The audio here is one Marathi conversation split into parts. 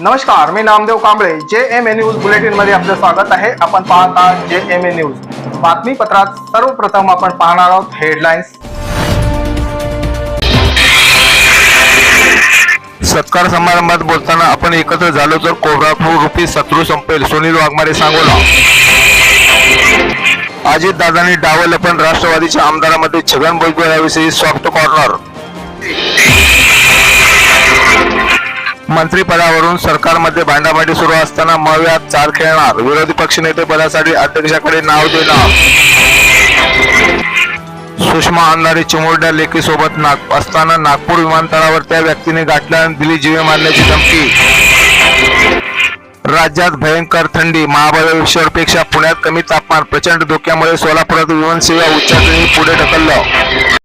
नमस्कार मी Namdev Kamble. J M A news बुलेटिनमध्ये आपलं स्वागत आहे. आपण पाहत आहात जे एम ए न्यूज बातमीपत्रात सर्वप्रथम आपण पाहणार आहोत हेडलाईन्स सत्कार समारंभात बोलताना आपण एकत्र झालो तर कोबरा रुपी शत्रू संपेल सुनील वाघमारे सांगोला. अजित दादांनी डावल पण राष्ट्रवादीच्या आमदारामध्ये छगन भुजबळ याविषयी सॉफ्ट कॉर्नर मंत्रिपदावरून सरकारमध्ये भांडाभांडी सुरू असताना मव्यात चाल खेळणार. विरोधी पक्षनेते पदासाठी अध्यक्षाकडे नाव देणार. सुषमा अंधारे चिमुरड्या लेकीसोबत नाग असताना नागपूर विमानतळावर त्या व्यक्तीने गाठल्या दिली जीवे मारण्याची धमकी. राज्यात भयंकर थंडी महाबळेश्वरपेक्षा पुण्यात कमी तापमान प्रचंड धोक्यामुळे सोलापुरात विमानसेवा उच्चाटणी पुढे ढकललं.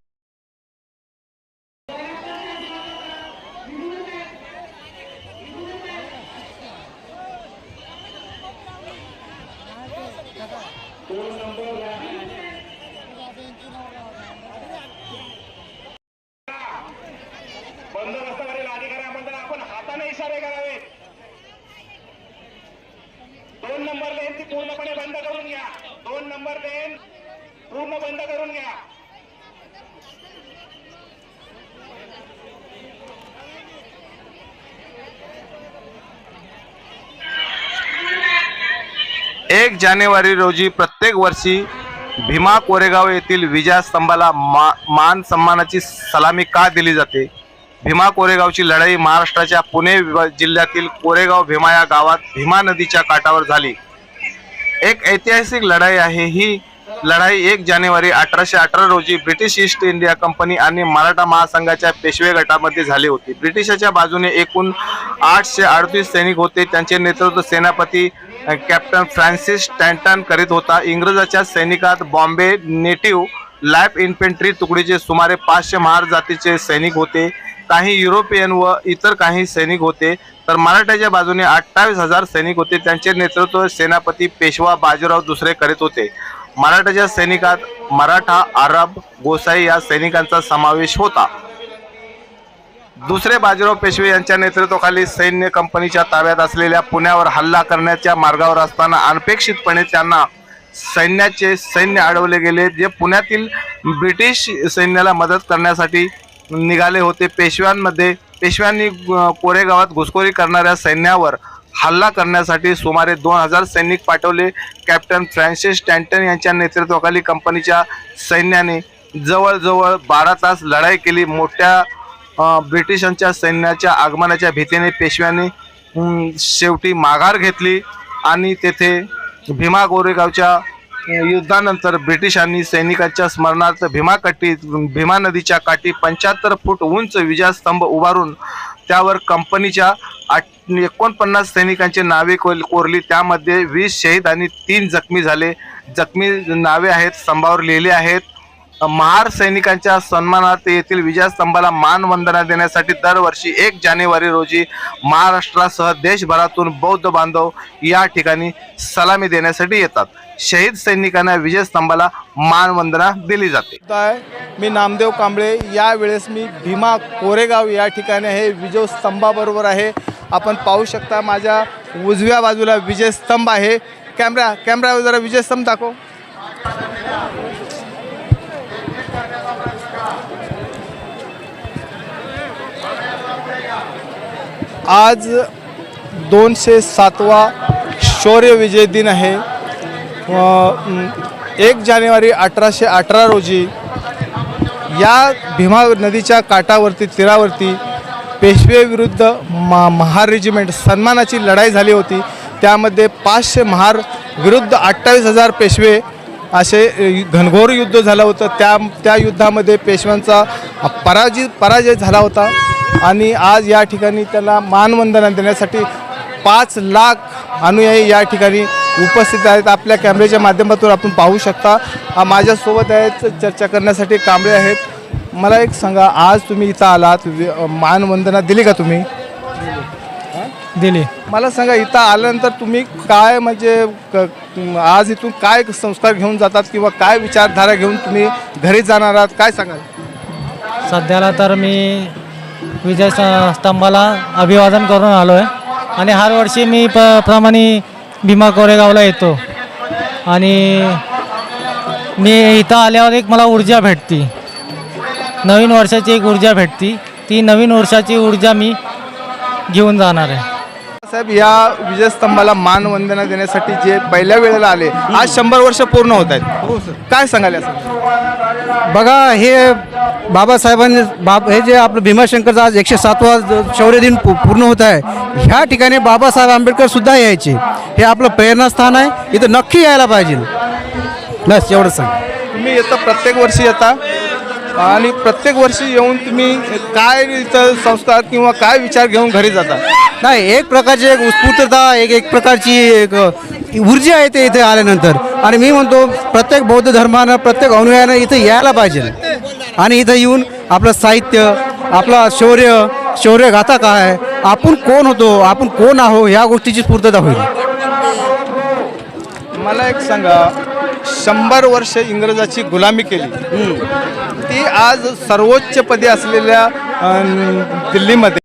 नंबर लेन ती पूर्णपणे बंद करून घ्या. दोन नंबर लेन पूर्ण बंद करून घ्या. एक जानेवारी रोजी प्रत्येक वर्षी भीमा कोरेगाव येथील विजयास्तंभाला मा मान सन्मानाची सलामी का दिली जाते? भीमा कोरेगावची लढाई महाराष्ट्राच्या पुणे जिल्ह्यातील कोरेगाव भीमा या गावात भीमा नदीच्या काठावर झाली. एक ऐतिहासिक लढाई आहे. ही लढाई एक जानेवारी अठराशे अठरा रोजी ब्रिटिश ईस्ट इंडिया कंपनी आणि मराठा महासंघाच्या पेशवे गटामध्ये झाली होती. ब्रिटिशाच्या बाजूने एकूण आठशे अडतीस सैनिक होते. त्यांचे नेतृत्व सेनापती कॅप्टन फ्रान्सिस टँटन करीत होता. इंग्रजाच्या सैनिकात बॉम्बे नेटिव्ह लाईफ इन्फेंट्री तुकडीचे सुमारे पाचशे महार जातीचे सैनिक होते. काही युरोपियन व इतर काही सैनिक होते तर मराठ्याच्या बाजूने अठ्ठावीस हजार सैनिक होते. त्यांचे नेतृत्व सेनापती पेशवा बाजीराव दुसरे करीत होते. मराठ्याच्या सैनिकात मराठा अरब गोसाई या सैनिकांचा समावेश होता. दुसरे बाजीराव पेशवे यांच्या नेतृत्वाखाली सैन्य कंपनीच्या ताब्यात असलेल्या पुण्यावर हल्ला करण्याच्या मार्गावर असताना अनपेक्षितपणे त्यांना सैन्याचे सैन्य अडवले गेले जे पुण्यातील ब्रिटिश सैन्याला मदत करण्यासाठी निघाले होते. पेशव्यांमध्ये पेशव्यांनी कोरेगावात घुसखोरी करणाऱ्या सैन्यावर हल्ला करण्यासाठी सुमारे दोन हजार सैनिक पाठवले. कॅप्टन फ्रान्सिस टँटन यांच्या नेतृत्वाखाली कंपनीच्या सैन्याने जवळजवळ बारा तास लढाई केली. मोठ्या ब्रिटिशांच्या सैन्याच्या आगमनाच्या भीतीने पेशव्यांनी शेवटी माघार घेतली आणि तेथे भीमा गोरेगावच्या युद्धानंतर ब्रिटिशांनी सैनिकांच्या स्मरणार्थ भीमाकाठी भीमा नदीच्या काठी पंच्याहत्तर फूट उंच विजयस्तंभ उभारून त्यावर कंपनीच्या आठ एकोणपन्नास सैनिकांची नावे कोल कोरली. त्यामध्ये वीस शहीद आणि तीन जखमी झाले. जखमी नावे आहेत स्तंभावर लिहिले आहेत. महार सैनिकांच्या सन्मानार्थ येथील विजयस्तंभाला मानवंदना देण्यासाठी दरवर्षी एक जानेवारी रोजी महाराष्ट्रासह देशभरातून बौद्ध बांधव या ठिकाणी सलामी देण्यासाठी येतात. शहीद सैनिकांना विजयस्तंभाला मानवंदना दिली जाते. मी नामदेव कांबळे. यावेळेस मी भीमा कोरेगाव या ठिकाणी आहे. विजय स्तंभाबरोबर आहे. आपण पाहू शकता माझ्या उजव्या बाजूला विजयस्तंभ आहे. कॅमेरा कॅमेरा जरा विजयस्तंभ दाखव. आज दोनशे सातवा शौर्य विजय दिन आहे. एक जानेवारी अठराशे अठरा रोजी या भीमा नदीच्या काठावरती तीरावरती पेशवेविरुद्ध मा महार रेजिमेंट सन्मानाची लढाई झाली होती. त्यामध्ये पाचशे महार विरुद्ध अठ्ठावीस हजार पेशवे असे घनघोर युद्ध झालं होतं. त्या त्या युद्धामध्ये पेशव्यांचा पराजित पराजय झाला होता. आणि आज या ठिकाणी त्याला मानवंदना देण्यासाठी पाच लाख अनुयायी या ठिकाणी उपस्थित आहेत. आपल्या कॅमेऱ्याच्या माध्यमातून आपण पाहू शकता माझ्यासोबत आहेत चर्चा करण्यासाठी कांबळे आहेत. मला एक सांगा आज तुम्ही इथं आलात मानवंदना दिली का तुम्ही? दिली. मला सांगा इथं आल्यानंतर तुम्ही काय म्हणजे आज इथून काय संस्कार घेऊन जातात किंवा काय विचारधारा घेऊन तुम्ही घरी जाणार आहात? काय सांगाल? सध्याला तर मी विजय स- स्तंभाला अभिवादन करून आलो आहे आणि हर वर्षी मी प प्रमाणे भीमा कोरेगावला येतो. आणि मी इथं आल्यावर एक मला ऊर्जा भेटती. नवीन वर्षाची एक ऊर्जा भेटती. ती नवीन वर्षाची ऊर्जा मी घेऊन जाणार आहे. साहेब या विजयस्तंभाला मानवंदना देण्यासाठी जे पहिल्या वेळेला आले आज शंभर वर्ष पूर्ण होत आहेत. काय सांगाल या संदर्भात? बघा हे बाबासाहेबांनी बाब हे जे आपलं भीमाशंकरचं आज एकशे सातवा शौर्य दिन पू- पूर्ण होत आहे ह्या ठिकाणी बाबासाहेब आंबेडकर सुद्धा यायचे. हे आपलं प्रेरणास्थान आहे. इथं नक्की यायला पाहिजे. बस एवढंच सांग. तुम्ही येतं प्रत्येक वर्षी येता आणि प्रत्येक वर्षी येऊन तुम्ही काय इथं संस्कार किंवा काय विचार घेऊन घरी जाता? नाही एक प्रकारची एक उत्स्फूर्तता एक एक प्रकारची एक ऊर्जा येते इथे आल्यानंतर. आणि मी म्हणतो प्रत्येक बौद्ध धर्मानं प्रत्येक अनुयायानं इथे यायला पाहिजे. आणि इथं येऊन आपलं साहित्य आपला शौर्य शौर्यगाथा काय आहे आपण कोण होतो आपण कोण आहो ह्या गोष्टीची स्फूर्तता होईल. मला एक सांगा शंभर वर्ष इंग्रजाची गुलामी केली. ती आज सर्वोच्च पदी असलेल्या दिल्लीमध्ये.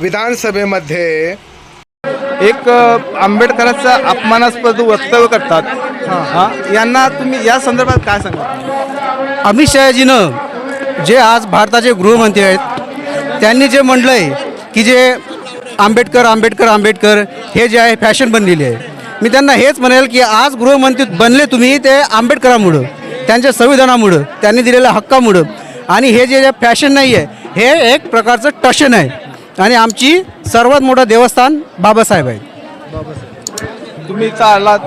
विधानसभेमध्ये एक आंबेडकरांचा अपमानास्पद वक्तव्य करतात. हा. यांना तुम्ही या संदर्भात काय सांगा अमित शहाजीनं जे आज भारताचे गृहमंत्री आहेत त्यांनी जे म्हटलं आहे की जे आंबेडकर आंबेडकर आंबेडकर हे जे आहे फॅशन बनलेली आहे. मी त्यांना हेच म्हणेल की आज गृहमंत्री बनले तुम्ही ते आंबेडकरांमुळं त्यांच्या संविधानामुळं त्यांनी दिलेल्या हक्कामुळं. आणि हे जे फॅशन नाही आहे हे एक प्रकारचं टशन आहे. आणि आमची सर्वात मोठं देवस्थान बाबासाहेब आहे. तुम्ही इथं आलात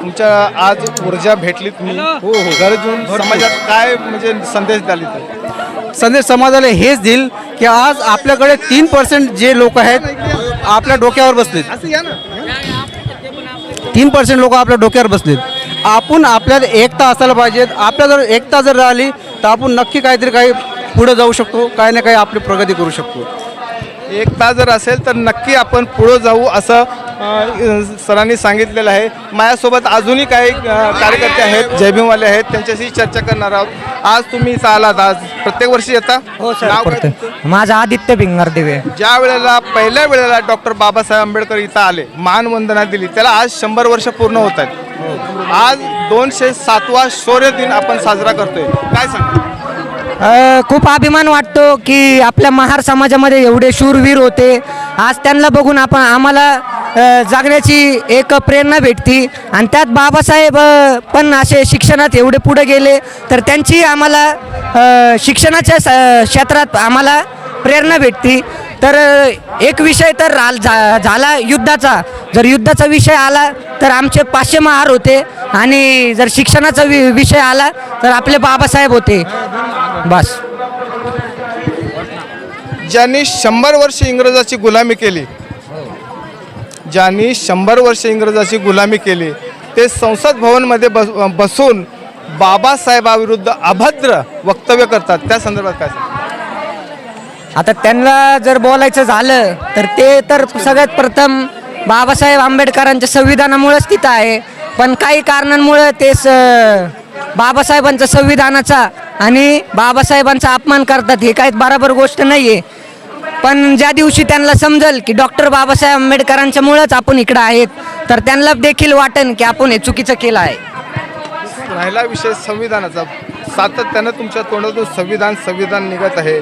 तुमच्या आज ऊर्जा भेटली तुम्ही हो हो. घर घेऊन समाजात काय म्हणजे संदेश द्याल संदेश समाजाला हेच देईल की आज आपल्याकडे तीन पर्सेंट जे लोक आहेत आपल्या डोक्यावर बसलेत. असं या ना. तीन पर्सेंट लोक आपल्या डोक्यावर बसलेत. आपण आपल्यात एकता असायला पाहिजेत. आपल्या जर एकता जर राहिली तर आपण नक्की काहीतरी काही पुढे जाऊ शकतो काही ना काही आपली प्रगती करू शकतो. एकता जर असेल तर नक्की आपण पुढं जाऊ असं सरांनी सांगितलेलं आहे. माझ्यासोबत अजूनही काही कार्यकर्ते आहेत जयभीमवाले आहेत त्यांच्याशी चर्चा करणार आहोत. आज तुम्ही इथं आलात. आज प्रत्येक वर्षी येता. हो तुमचं? माझा आदित्य भिंगार दिवे. ज्या वेळेला पहिल्या वेळेला डॉक्टर बाबासाहेब आंबेडकर इथं आले मानवंदना दिली त्याला आज शंभर वर्ष पूर्ण होत आहेत. आज दोनशे सातवा शौर्य दिन आपण साजरा करतोय. काय सांगा खूप अभिमान वाटतो की आपल्या महार समाजामध्ये एवढे शूरवीर होते. आज त्यांना बघून आपण आम्हाला जगण्याची जागण्याची एक प्रेरणा भेटती. आणि त्यात बाबासाहेब पण असे शिक्षणात एवढे पुढे गेले तर त्यांची आम्हाला शिक्षणाच्या क्षेत्रात आम्हाला प्रेरणा भेटती. तर एक विषय तर राल- झा झाला युद्धाचा. जर युद्धाचा विषय आला तर आमचे पाचशे महार होते. आणि जर शिक्षणाचा वि विषय आला तर आपले बाबासाहेब होते. बस. ज्यांनी शंभर वर्ष इंग्रजाची गुलामी केली ज्यांनी शंभर वर्ष इंग्रजाची गुलामी केली ते संसद भवनमध्ये बस बसून बाबासाहेबाविरुद्ध अभद्र वक्तव्य करतात. त्या संदर्भात काय आता त्यांना जर बोलायचं झालं तर ते तर सगळ्यात प्रथम बाबासाहेब आंबेडकरांच्या संविधानामुळेच तिथं आहे. पण काही कारणांमुळं ते स बाबासाहेबांचा संविधानाचा आणि बाबासाहेबांचा अपमान करतात हे काही बराबर गोष्ट नाही आहे पण ज्या दिवशी त्यांना समजेल की डॉक्टर बाबासाहेब आंबेडकरांच्यामुळंच आपण इकडं आहेत तर त्यांना देखील वाटन की आपण हे चुकीचं केलं आहे. राहिला विषय संविधानाचा. सातत्यानं तुमच्या तोंडातून संविधान संविधान निघत आहे.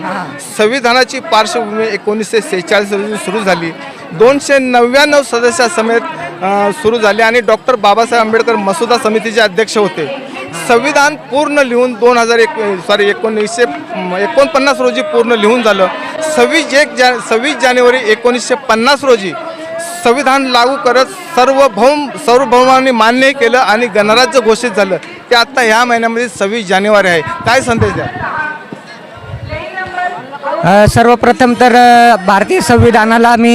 संविधानाची पार्श्वभूमी एकोणीसशे सेहेचाळीस रोजी सुरू झाली. दोनशे नव्याण्णव सदस्यासमेत सुरू झाली आणि डॉक्टर बाबासाहेब आंबेडकर मसुदा समितीचे अध्यक्ष होते. संविधान पूर्ण लिहून दोन हजार एक सॉरी एकोणीसशे एकोणपन्नास रोजी पूर्ण लिहून झालं. सव्वीस एक जा सव्वीस जानेवारी एकोणीसशे पन्नास रोजी संविधान लागू करत सर्वभौम सार्वभौमांनी मान्य केलं आणि गणराज्य घोषित झालं. ते आत्ता ह्या महिन्यामध्ये सव्वीस जानेवारी आहे. काय संदेश द्या? अ, सर्वप्रथम तर अ, भारतीय संविधानाला मी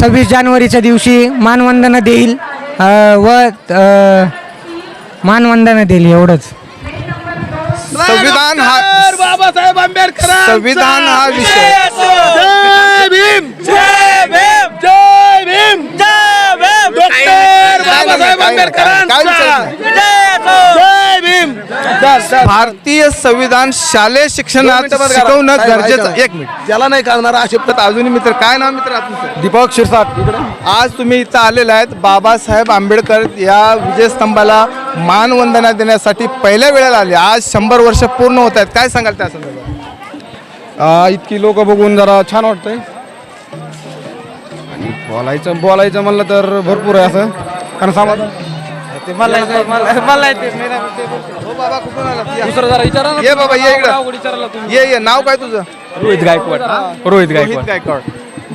सव्वीस जानेवारीच्या दिवशी मानवंदना देईल अ, व अ, मानवंदना देईल एवढंच. संविधान हा बाबासाहेब आंबेडकर संविधान हा विषय. जय भीम. जय भीम. जय भीम. जय भीम. डॉक्टर भारतीय संविधान शालेय शिक्षणात शिकवणं गरजेचं. एक मिनिट. ज्याला नाही कळणार असे पद्धत अजूनही मित्र काय नाव मित्र दीपक शिरसाट. आज तुम्ही इथं आलेले आहेत. बाबासाहेब आंबेडकर या विजयस्तंभाला मानवंदना देण्यासाठी पहिल्या वेळेला आले. आज शंभर वर्ष पूर्ण होत आहेत. काय सांगाल त्या संदर्भात? इतकी लोक बघून जरा छान वाटतंय. आणि बोलायचं बोलायचं म्हणलं तर भरपूर आहे असं. कारण समाधान हो बाबा कुठून आला ये. बाबा ये इकडं. ये ये. नाव काय तुझं? रोहित गायकवाड. रोहित रोहित गायकवाड. गायकवाड.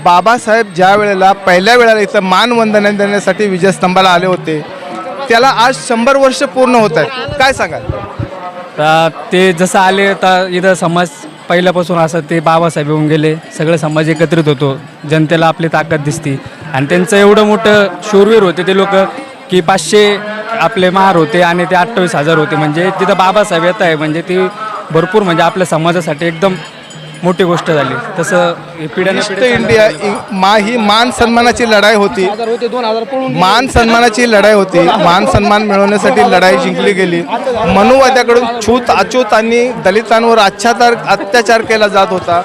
बाबासाहेब ज्या वेळेला पहिल्या वेळेला इथं मानवंदना देण्यासाठी विजयस्तंभाला आले होते त्याला आज शंभर वर्ष पूर्ण होत आहेत. काय सांगाल? तर ते जसं आले तर इथं समाज पहिल्यापासून असं ते बाबासाहेब येऊन गेले. सगळं समाज एकत्रित होतो. जनतेला आपली ताकद दिसती. आणि त्यांचं एवढं मोठं शूरवीर होते ते लोक की पाचशे आपले महार होते आणि ते अठ्ठावीस हजार होते. म्हणजे तिथं बाबासाहेब येत आहे. म्हणजे ती भरपूर म्हणजे आपल्या समाजासाठी एकदम मोठी गोष्ट झाली. तसं पिढ्याने ईस्ट इंडिया इ- मा ही मान सन्मानाची लढाई होती. मान सन्मानाची लढाई होती. मान सन्मान मिळवण्यासाठी लढाई जिंकली गेली. मनुवाद्याकडून छूत अछूत आणि दलितांवर अत्याचार अत्याचार केला जात होता.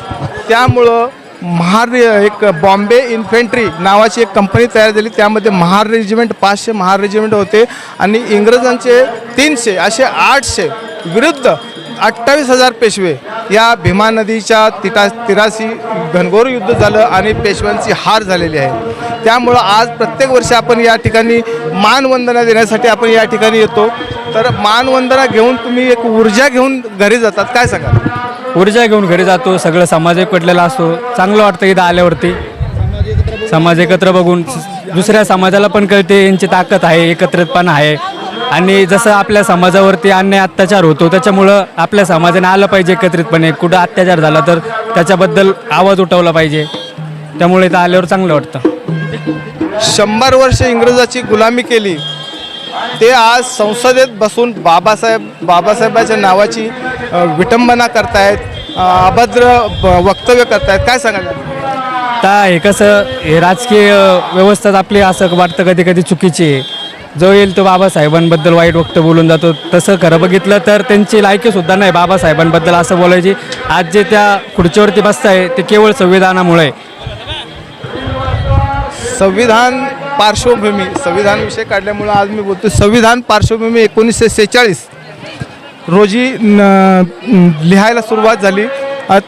त्यामुळं महार एक बॉम्बे इन्फेंट्री नावाची एक कंपनी तयार झाली. त्यामध्ये महार रेजिमेंट पाचशे महार रेजिमेंट होते. आणि इंग्रजांचे तीनशे असे आठशे विरुद्ध अठ्ठावीस हजार पेशवे या भीमा नदीच्या तिटा तिराशी घनघोर युद्ध झालं आणि पेशव्यांची हार झालेली आहे. त्यामुळं आज प्रत्येक वर्षी आपण या ठिकाणी मानवंदना देण्यासाठी आपण या ठिकाणी येतो. तर मानवंदना घेऊन तुम्ही एक ऊर्जा घेऊन घरी जातात. काय सांगा ऊर्जा घेऊन घरी जातो सगळं समाज एकवटलेला असतो. चांगलं वाटतं इथं आल्यावरती. समाज एकत्र बघून दुसऱ्या समाजाला पण कळते यांची ताकद आहे एकत्रितपणा आहे. आणि जसं आपल्या समाजावरती अन्याय अत्याचार होतो त्याच्यामुळं आपल्या समाजाने आलं पाहिजे एकत्रितपणे. कुठं अत्याचार झाला तर त्याच्याबद्दल आवाज उठवला पाहिजे. त्यामुळे इथं आल्यावर चांगलं वाटतं. शंभर वर्ष इंग्रजाची गुलामी केली. ते आज संसदेत बसून बाबासाहेब बाबासाहेबाच्या नावाची विटंबना करतायत अभद्र वक्तव्य करतायत. काय सांगाल? आता हे कसं हे राजकीय व्यवस्था आपली असं वाटतं कधी कधी चुकीची आहे. जो येईल तो बाबासाहेबांबद्दल वाईट वक्त बोलून जातो. तसं खरं बघितलं तर त्यांची लायकीसुद्धा नाही बाबासाहेबांबद्दल असं बोलायची. आज जे त्या खुर्चीवरती बसताय ते केवळ संविधानामुळे. संविधान पार्श्वभूमी संविधान विषय काढल्यामुळं आज मी बोलतो संविधान पार्श्वभूमी एकोणीसशे सेहेचाळीस. रोजी न लिहायला सुरुवात झाली.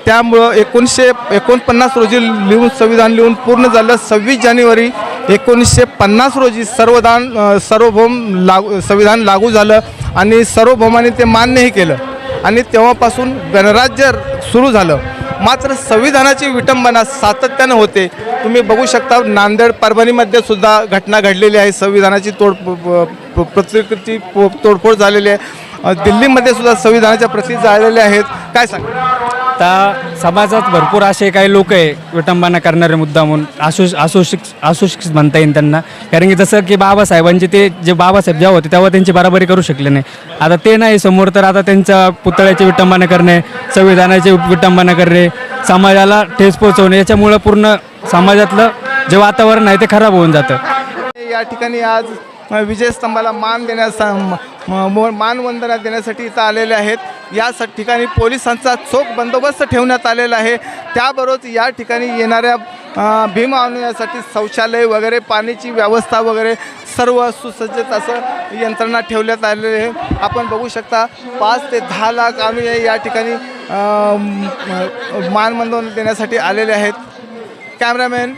त्यामुळं एकोणीसशे एकोणपन्नास रोजी लिहून संविधान लिहून पूर्ण झालं. सव्वीस जानेवारी एकोणीसशे पन्नास रोजी सर्वधान सार्वभौम लागू संविधान लागू झालं आणि सार्वभौमाने ते मान्यही केलं. आणि तेव्हापासून गणराज्य सुरू झालं. मात्र संविधानाची विटंबना सातत्यानं होते. तुम्ही बघू शकता नांदेड परभणीमध्ये सुद्धा घटना घडलेली आहे. संविधानाची तोड प्रतिकृती पो- तोडफोड झालेली आहे. दिल्लीमध्ये सुद्धा संविधानाच्या प्रती झालेल्या आहेत. काय सांग आता समाजात भरपूर असे काही लोक आहे विटंबना करणारे मुद्दा म्हणून असु असुशिक असुशिक्षित म्हणता येईल त्यांना. कारण की जसं की बाबासाहेबांचे ते जे बाबासाहेब जेव्हा होते तेव्हा त्यांची बराबरी करू शकले नाही. आता ते नाही समोर तर आता त्यांच्या पुतळ्याची विटंबना करणे संविधानाची विटंबना करणे समाजाला ठेस पोहोचवणे याच्यामुळं पूर्ण समाजातलं जे वातावरण आहे ते खराब होऊन जातं. या ठिकाणी आज विजय स्तंभाला मान देण्यास म- मानवंदना देण्यासाठी इथं आलेले आहेत. या स ठिकाणी पोलिसांचा चोख बंदोबस्त ठेवण्यात आलेला आहे. त्याबरोबर या ठिकाणी येणाऱ्या भीम आणण्यासाठी शौचालय वगैरे पाण्याची व्यवस्था वगैरे सर्व सुसज्जित असं यंत्रणा ठेवण्यात आलेली आहे. आपण बघू शकता पाच ते दहा लाख अनुयायी या ठिकाणी मानवंदना देण्यासाठी आलेले आहेत. कॅमेरामॅन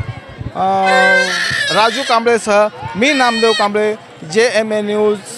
राजू कांबळेसह मी Namdev Kamble J M A news.